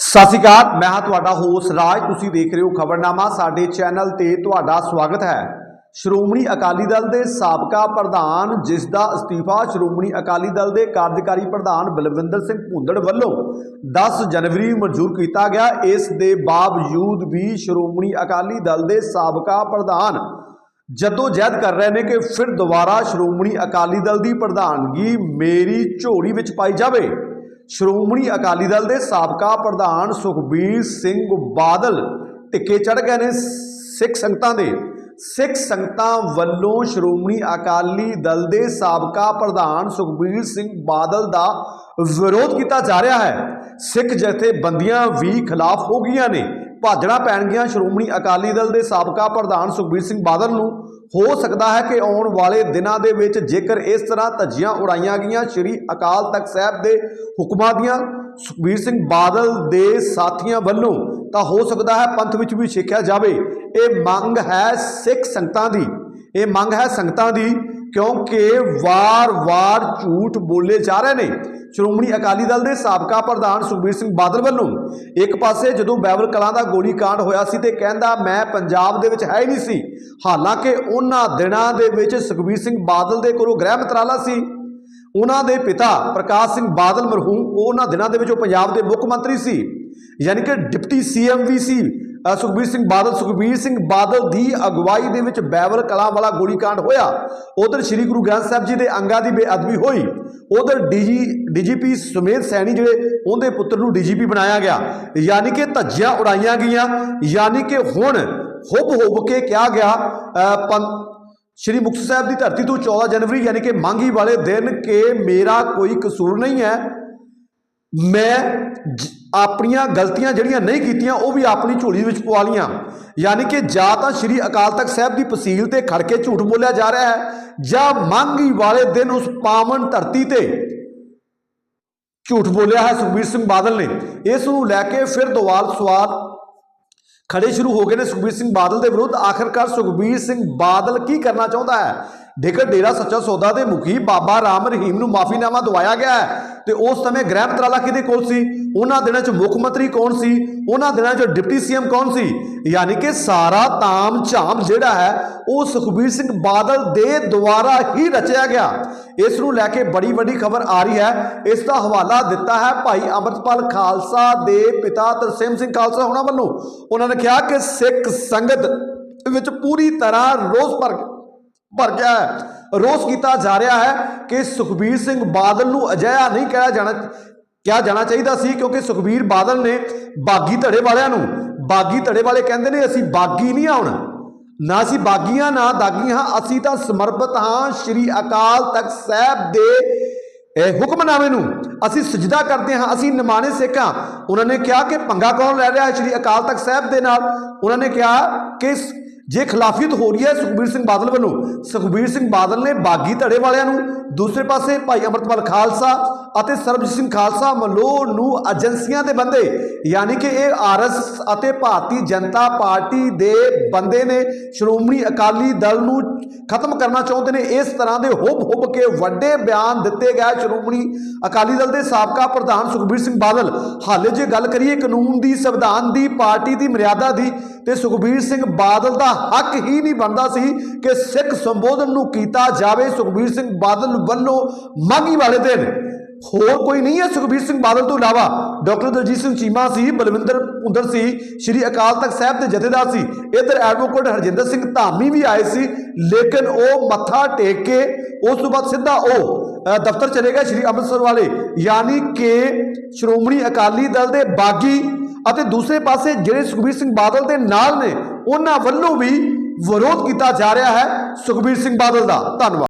ਸਤਿ ਸ਼੍ਰੀ ਅਕਾਲ, ਮੈਂ ਹਾਂ ਤੁਹਾਡਾ ਹੋਸ਼ ਰਾਜ। ਤੁਸੀਂ ਦੇਖ ਰਹੇ ਹੋ ਖਬਰਨਾਮਾ, ਸਾਡੇ ਚੈਨਲ ਤੇ ਤੁਹਾਡਾ ਸਵਾਗਤ ਹੈ। ਸ਼੍ਰੋਮਣੀ ਅਕਾਲੀ ਦਲ ਦੇ ਸਾਬਕਾ ਪ੍ਰਧਾਨ, ਜਿਸ ਦਾ ਅਸਤੀਫਾ ਸ਼੍ਰੋਮਣੀ ਅਕਾਲੀ ਦਲ ਦੇ ਕਾਰਜਕਾਰੀ ਪ੍ਰਧਾਨ ਬਲਵਿੰਦਰ ਸਿੰਘ ਭੁੰਦੜ ਵੱਲੋਂ 10 ਜਨਵਰੀ ਨੂੰ ਮਨਜ਼ੂਰ ਕੀਤਾ ਗਿਆ। ਇਸ ਦੇ ਬਾਵਜੂਦ ਵੀ ਸ਼੍ਰੋਮਣੀ ਅਕਾਲੀ ਦਲ ਦੇ ਸਾਬਕਾ ਪ੍ਰਧਾਨ ਜਦੋਂ ਜਹਿਦ ਕਰ ਰਹੇ ਨੇ ਕਿ ਫਿਰ ਦੁਬਾਰਾ ਸ਼੍ਰੋਮਣੀ ਅਕਾਲੀ ਦਲ ਦੀ ਪ੍ਰਧਾਨਗੀ ਮੇਰੀ ਝੋਲੀ ਵਿੱਚ ਪਾਈ ਜਾਵੇ। ਸ਼੍ਰੋਮਣੀ ਅਕਾਲੀ ਦਲ ਦੇ ਸਾਬਕਾ ਪ੍ਰਧਾਨ ਸੁਖਬੀਰ ਸਿੰਘ ਬਾਦਲ ਟਿੱਕੇ ਚੜ ਗਏ ਨੇ ਸਿੱਖ ਸੰਗਤਾਂ ਦੇ। ਸਿੱਖ ਸੰਗਤਾਂ ਵੱਲੋਂ ਸ਼੍ਰੋਮਣੀ ਅਕਾਲੀ ਦਲ ਦੇ ਸਾਬਕਾ ਪ੍ਰਧਾਨ ਸੁਖਬੀਰ ਸਿੰਘ ਬਾਦਲ ਦਾ ਵਿਰੋਧ ਕੀਤਾ ਜਾ ਰਿਹਾ ਹੈ। ਸਿੱਖ ਜਥੇਬੰਦੀਆਂ ਵੀ ਖਿਲਾਫ ਹੋ ਗਈਆਂ ਨੇ। ਭਾਜਣਾ ਪੈਣਗੀਆਂ। ਸ਼੍ਰੋਮਣੀ ਅਕਾਲੀ ਦਲ ਦੇ ਸਾਬਕਾ ਪ੍ਰਧਾਨ ਸੁਖਬੀਰ ਸਿੰਘ ਬਾਦਲ ਨੂੰ ਹੋ ਸਕਦਾ ਹੈ ਕਿ ਆਉਣ ਵਾਲੇ ਦਿਨਾਂ ਦੇ ਵਿੱਚ ਜੇਕਰ ਇਸ ਤਰ੍ਹਾਂ ਧੱਜੀਆਂ ਉਡਾਈਆਂ ਗਈਆਂ, ਸ੍ਰੀ ਅਕਾਲ ਤਖਤ ਸਾਹਿਬ ਦੇ ਹੁਕਮਾਂ ਦੀਆਂ ਸੁਖਬੀਰ ਸਿੰਘ ਬਾਦਲ ਦੇ ਸਾਥੀਆਂ ਵੱਲੋਂ, ਤਾਂ ਹੋ ਸਕਦਾ ਹੈ ਪੰਥ ਵਿੱਚ ਵੀ ਸਿੱਖਿਆ ਜਾਵੇ। ਇਹ ਮੰਗ ਹੈ ਸਿੱਖ ਸੰਗਤਾਂ ਦੀ। ਇਹ ਮੰਗ ਹੈ ਸੰਗਤਾਂ ਦੀ ਕਿਉਂਕਿ ਵਾਰ-ਵਾਰ ਝੂਠ ਬੋਲੇ ਜਾ ਰਹੇ ਨੇ। ਸ਼੍ਰੋਮਣੀ ਅਕਾਲੀ ਦਲ ਦੇ ਸਾਬਕਾ ਪ੍ਰਧਾਨ ਸੁਖਬੀਰ ਸਿੰਘ ਬਾਦਲ ਵੱਲੋਂ ਇੱਕ ਪਾਸੇ ਜਦੋਂ ਬੈਬਲ ਕਲਾਂ ਦਾ ਗੋਲੀकांड ਹੋਇਆ ਸੀ ਤੇ ਕਹਿੰਦਾ, ਮੈਂ ਪੰਜਾਬ ਦੇ ਵਿੱਚ ਹੈ ਹੀ ਨਹੀਂ ਸੀ। ਹਾਲਾਂਕਿ ਉਹਨਾਂ ਦਿਨਾਂ ਦੇ ਵਿੱਚ ਸੁਖਬੀਰ ਸਿੰਘ ਬਾਦਲ ਦੇ ਕੋਲੋਂ ਗ੍ਰਹਿ ਮੰਤਰਾਲਾ ਸੀ। ਉਹਨਾਂ ਦੇ ਪਿਤਾ ਪ੍ਰਕਾਸ਼ ਸਿੰਘ ਬਾਦਲ ਮਰਹੂਮ ਉਹਨਾਂ ਦਿਨਾਂ ਦੇ ਵਿੱਚ ਉਹ ਪੰਜਾਬ ਦੇ ਮੁੱਖ ਮੰਤਰੀ ਸੀ। ਯਾਨੀ ਕਿ ਡਿਪਟੀ ਸੀਐਮ ਵੀ ਸੀ। ਸੁਖਬੀਰ ਸਿੰਘ ਬਾਦਲ, ਸੁਖਬੀਰ ਸਿੰਘ ਬਾਦਲ ਦੀ ਅਗਵਾਈ ਦੇ ਵਿੱਚ ਬੈਬਲ ਕਲਾਂ ਵਾਲਾ ਗੋਲੀकांड ਹੋਇਆ। ਉਧਰ ਸ੍ਰੀ ਗੁਰੂ ਗ੍ਰੰਥ ਸਾਹਿਬ ਜੀ ਦੇ ਅੰਗਾਂ ਦੀ ਬੇਅਦਬੀ ਹੋਈ। ਉਧਰ ਡੀਜੀ, ਡੀਜੀਪੀ ਸੁਮੇਧ ਸੈਣੀ ਜਿਹੜੇ, ਉਹਦੇ ਪੁੱਤਰ ਨੂੰ ਡੀਜੀਪੀ ਬਣਾਇਆ ਗਿਆ। ਯਾਨੀ ਕਿ ਧੱਜੀਆਂ ਉਡਾਈਆਂ ਗਈਆਂ। ਯਾਨੀ ਕਿ ਹੁਣ ਹੁਬ ਹੁਬ ਕੇ ਕਿਹਾ ਗਿਆ ਪੰ- ਸ਼੍ਰੀ ਮੁਕਤਸਰ ਸਾਹਿਬ ਦੀ ਧਰਤੀ ਤੋਂ 14 ਜਨਵਰੀ, ਯਾਨੀ ਕਿ ਮੰਗੀ ਵਾਲੇ ਦਿਨ ਕਿ ਮੇਰਾ ਕੋਈ ਕਸੂਰ ਨਹੀਂ ਹੈ। ਮੈਂ ਆਪਣੀਆਂ ਗਲਤੀਆਂ ਜਿਹੜੀਆਂ ਨਹੀਂ ਕੀਤੀਆਂ, ਉਹ ਵੀ ਆਪਣੀ ਝੋਲੀ ਵਿੱਚ ਪਵਾ ਲੀਆਂ ਯਾਨੀ ਕਿ ਜਾਂ ਤਾਂ ਸ਼੍ਰੀ ਅਕਾਲ ਤਖਤ ਸਾਹਿਬ ਦੀ ਪਸੀਲ ਤੇ ਖੜ ਕੇ ਝੂਠ ਬੋਲਿਆ ਜਾ ਰਿਹਾ ਹੈ, ਜਾਂ ਮੰਗੀ ਵਾਲੇ ਦਿਨ ਉਸ ਪਾਵਨ ਧਰਤੀ ਤੇ ਝੂਠ ਬੋਲਿਆ ਹੈ ਸੁਖਬੀਰ ਸਿੰਘ ਬਾਦਲ ਨੇ। ਇਸ ਨੂੰ ਲੈ ਕੇ ਫਿਰ ਦੁਆਲ ਸਵਾਲ ਖੜੇ ਸ਼ੁਰੂ ਹੋ ਗਏ ਨੇ ਸੁਖਬੀਰ ਸਿੰਘ ਬਾਦਲ ਦੇ ਵਿਰੁੱਧ। ਆਖਰਕਾਰ ਸੁਖਬੀਰ ਸਿੰਘ ਬਾਦਲ ਕੀ ਕਰਨਾ ਚਾਹੁੰਦਾ ਹੈ? ਜੇਕਰ ਡੇਰਾ ਸੱਚਾ ਸੌਦਾ ਦੇ ਮੁਖੀ ਬਾਬਾ ਰਾਮ ਰਹੀਮ ਨੂੰ ਮਾਫੀਨਾਮਾ ਦਵਾਇਆ ਗਿਆ ਹੈ ਤੇ ਉਸ ਸਮੇਂ ਗ੍ਰਹਿ ਮੰਤਰਾਲਾ ਕਿਹਦੇ ਕੋਲ ਸੀ? ਉਹਨਾਂ ਦਿਨਾਂ 'ਚ ਮੁੱਖ ਮੰਤਰੀ ਕੌਣ ਸੀ? ਉਹਨਾਂ ਦਿਨਾਂ 'ਚ ਡਿਪਟੀ ਸੀਐਮ ਕੌਣ ਸੀ? ਯਾਨੀ ਕਿ ਸਾਰਾ ਤਾਮ ਝਾਮ ਜਿਹੜਾ ਹੈ, ਉਹ ਸੁਖਬੀਰ ਸਿੰਘ ਬਾਦਲ ਦੇ ਦੁਆਰਾ ਹੀ ਰਚਿਆ ਗਿਆ। ਇਸ ਨੂੰ ਲੈ ਕੇ ਬੜੀ ਵੱਡੀ ਖਬਰ ਆ ਰਹੀ ਹੈ। ਇਸ ਦਾ ਹਵਾਲਾ ਦਿੱਤਾ ਹੈ ਭਾਈ ਅਮਰਤਪਾਲ ਖਾਲਸਾ ਦੇ ਪਿਤਾ ਤਰਸੇਮ ਸਿੰਘ ਖਾਲਸਾ ਉਹਨਾਂ ਵੱਲੋਂ। ਉਹਨਾਂ ਨੇ ਕਿਹਾ ਕਿ ਸਿੱਖ ਸੰਗਤ ਵਿੱਚ ਪੂਰੀ ਤਰ੍ਹਾਂ ਰੋਸ ਭਰ ਭਰ ਗਿਆ ਹੈ। ਰੋਸ ਕੀਤਾ ਜਾ ਰਿਹਾ ਹੈ ਕਿ ਸੁਖਬੀਰ ਸਿੰਘ ਬਾਦਲ ਨੂੰ ਅਜਿਹਾ ਨਹੀਂ ਕਿਹਾ ਜਾਣਾ ਕਿਹਾ ਜਾਣਾ ਚਾਹੀਦਾ ਸੀ ਕਿਉਂਕਿ ਸੁਖਬੀਰ ਬਾਦਲ ਨੇ ਬਾਗੀ ਧੜੇ ਵਾਲਿਆਂ ਨੂੰ ਬਾਗੀ ਧੜੇ ਵਾਲੇ ਕਹਿੰਦੇ ਨੇ, ਅਸੀਂ ਬਾਗੀ ਨਹੀਂ ਆਉਣਾ ਨਾ ਅਸੀਂ ਬਾਗੀਆਂ, ਨਾ ਦਾਗੀਆਂ। ਹਾਂ ਅਸੀਂ ਤਾਂ ਸਮਰਪਿਤ ਹਾਂ ਸ਼੍ਰੀ ਅਕਾਲ ਤਖਤ ਸਾਹਿਬ ਦੇ ਇਹ ਹੁਕਮਨਾਮੇ ਨੂੰ। ਅਸੀਂ ਸਜਦਾ ਕਰਦੇ ਹਾਂ, ਅਸੀਂ ਨਿਮਾਣੇ ਸਿੱਖ ਹਾਂ। ਉਹਨਾਂ ਨੇ ਕਿਹਾ ਕਿ ਪੰਗਾ ਕੌਣ ਲੈ ਰਿਹਾ ਹੈ ਸ਼੍ਰੀ ਅਕਾਲ ਤਖਤ ਸਾਹਿਬ ਦੇ ਨਾਲ? ਉਹਨਾਂ ਨੇ ਕਿਹਾ ਕਿ ਜੇ ਖਿਲਾਫੀਅਤ ਹੋ ਰਹੀ ਹੈ ਸੁਖਬੀਰ ਸਿੰਘ ਬਾਦਲ ਵੱਲੋਂ, ਸੁਖਬੀਰ ਸਿੰਘ ਬਾਦਲ ਨੇ ਬਾਗੀ ਧੜੇ ਵਾਲਿਆਂ ਨੂੰ, ਦੂਸਰੇ ਪਾਸੇ ਭਾਈ ਅਮਰਤਪਾਲ ਖਾਲਸਾ ਅਤੇ ਸਰਬਜੀਤ ਸਿੰਘ ਖਾਲਸਾ ਮਲੋਹ ਨੂੰ ਏਜੰਸੀਆਂ ਦੇ ਬੰਦੇ, ਯਾਨੀ ਕਿ ਇਹ ਆਰਐਸ ਅਤੇ ਭਾਰਤੀ ਜਨਤਾ ਪਾਰਟੀ ਦੇ ਬੰਦੇ ਨੇ, ਸ਼੍ਰੋਮਣੀ ਅਕਾਲੀ ਦਲ ਨੂੰ ਖਤਮ ਕਰਨਾ ਚਾਹੁੰਦੇ ਨੇ, ਇਸ ਤਰ੍ਹਾਂ ਦੇ ਹੁਬ ਹੁਬ ਕੇ ਵੱਡੇ ਬਿਆਨ ਦਿੱਤੇ ਗਏ ਸ਼੍ਰੋਮਣੀ ਅਕਾਲੀ ਦਲ ਦੇ ਸਾਬਕਾ ਪ੍ਰਧਾਨ ਸੁਖਬੀਰ ਸਿੰਘ ਬਾਦਲ। ਹਾਲੇ ਜੇ ਗੱਲ ਕਰੀਏ ਕਾਨੂੰਨ ਦੀ, ਸੰਵਿਧਾਨ ਦੀ, ਪਾਰਟੀ ਦੀ ਮਰਿਆਦਾ ਦੀ, ਤੇ ਸੁਖਬੀਰ ਸਿੰਘ ਬਾਦਲ ਦਾ ਹੱਕ ਹੀ ਨਹੀਂ ਬਣਦਾ ਸੀ ਕਿ ਸਿੱਖ ਸੰਬੋਧਨ ਨੂੰ ਕੀਤਾ ਜਾਵੇ। ਸੁਖਬੀਰ ਸਿੰਘ ਬਾਦਲ ਵੱਲੋਂ ਮਾਗੀ ਵਾਲੇ ਦਿਨ। ਹੋਰ ਕੋਈ ਨਹੀਂ ਹੈ ਸੁਖਬੀਰ ਸਿੰਘ ਬਾਦਲ ਤੋਂ ਇਲਾਵਾ। ਡਾਕਟਰ ਦਲਜੀਤ ਸਿੰਘ ਚੀਮਾ ਸੀ, ਬਲਵਿੰਦਰ ਪੁੰਦਰ ਸੀ, ਸ਼੍ਰੀ ਅਕਾਲ ਤਖਤ ਸਾਹਿਬ ਦੇ ਜਥੇਦਾਰ ਸੀ। ਇਧਰ ਐਡਵੋਕੇਟ ਹਰਜਿੰਦਰ ਸਿੰਘ ਧਾਮੀ ਵੀ ਆਏ ਸੀ, ਲੇਕਿਨ ਉਹ ਮੱਥਾ ਟੇਕ ਕੇ ਉਸ ਤੋਂ ਬਾਅਦ ਸਿੱਧਾ ਉਹ ਦਫ਼ਤਰ ਚਲੇ ਗਿਆ ਸ਼੍ਰੀ ਅੰਮ੍ਰਿਤਸਰ ਵਾਲੇ। ਯਾਨੀ ਕਿ ਸ਼੍ਰੋਮਣੀ ਅਕਾਲੀ ਦਲ ਦੇ ਬਾਗੀ ਅਤੇ ਦੂਸਰੇ ਪਾਸੇ ਜਿਹੜੇ ਸੁਖਬੀਰ ਸਿੰਘ ਬਾਦਲ ਦੇ ਨਾਲ ਨੇ ਉਹਨਾਂ ਵੱਲੋਂ ਵੀ ਵਿਰੋਧ ਕੀਤਾ ਜਾ ਰਿਹਾ ਹੈ। ਸੁਖਬੀਰ ਸਿੰਘ ਬਾਦਲ ਦਾ ਧੰਨਵਾਦ।